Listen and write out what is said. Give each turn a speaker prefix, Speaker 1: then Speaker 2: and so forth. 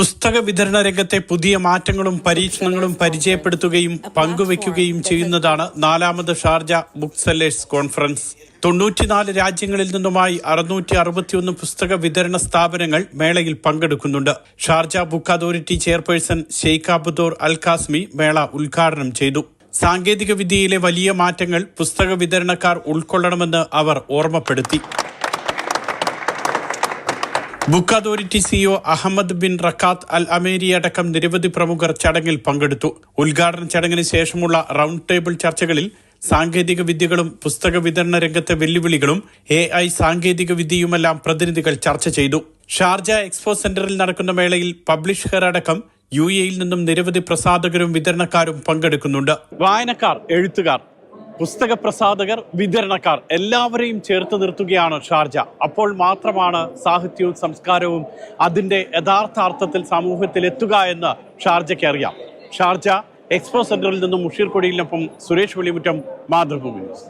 Speaker 1: പുസ്തക വിതരണ രംഗത്തെ പുതിയ മാറ്റങ്ങളും പരീക്ഷണങ്ങളും പരിചയപ്പെടുത്തുകയും പങ്കുവയ്ക്കുകയും ചെയ്യുന്നതാണ് നാലാമത് ഷാർജ ബുക്ക് സെല്ലേഴ്സ് കോൺഫറൻസ്. തൊണ്ണൂറ്റിനാല് രാജ്യങ്ങളിൽ നിന്നുമായി അറുന്നൂറ്റി അറുപത്തിയൊന്ന് പുസ്തക വിതരണ സ്ഥാപനങ്ങൾ മേളയിൽ പങ്കെടുക്കുന്നുണ്ട്. Sharjah book authority chairperson Sheikh Bodour Al Qasimi മേള ഉദ്ഘാടനം ചെയ്തു. സാങ്കേതിക വിദ്യയിലെ വലിയ മാറ്റങ്ങൾ പുസ്തക വിതരണക്കാർ ഉൾക്കൊള്ളണമെന്ന് അവർ ഓർമ്മപ്പെടുത്തി. Book authority CEO Ahmed bin Rakad Al Ameri അടക്കം നിരവധി പ്രമുഖർ ചടങ്ങിൽ പങ്കെടുത്തു. ഉദ്ഘാടന ചടങ്ങിന് ശേഷമുള്ള റൗണ്ട് ടേബിൾ ചർച്ചകളിൽ സാങ്കേതിക വിദ്യകളും പുസ്തക വിതരണ രംഗത്തെ വെല്ലുവിളികളും എ ഐ സാങ്കേതിക വിദ്യയുമെല്ലാം പ്രതിനിധികൾ ചർച്ച ചെയ്തു. ഷാർജ എക്സ്പോ സെന്ററിൽ നടക്കുന്ന മേളയിൽ പബ്ലിഷർ അടക്കം യു എയിൽ നിന്നും നിരവധി പ്രസാധകരും വിതരണക്കാരും പങ്കെടുക്കുന്നുണ്ട്. വായനക്കാർ എഴുത്തുകാർ പുസ്തക പ്രസാധകർ വിതരണക്കാർ എല്ലാവരെയും ചേർത്ത് നിർത്തുകയാണ് ഷാർജ. അപ്പോൾ മാത്രമാണ് സാഹിത്യവും സംസ്കാരവും അതിന്റെ യഥാർത്ഥാർത്ഥത്തിൽ സമൂഹത്തിൽ എത്തുക എന്ന് ഷാർജയ്ക്ക് അറിയാം. ഷാർജ എക്സ്പോ സെന്ററിൽ നിന്നും മുഷീർ കൊടിയിലിനൊപ്പം സുരേഷ് വെളിമുറ്റം മാതൃഭൂമി ന്യൂസ്.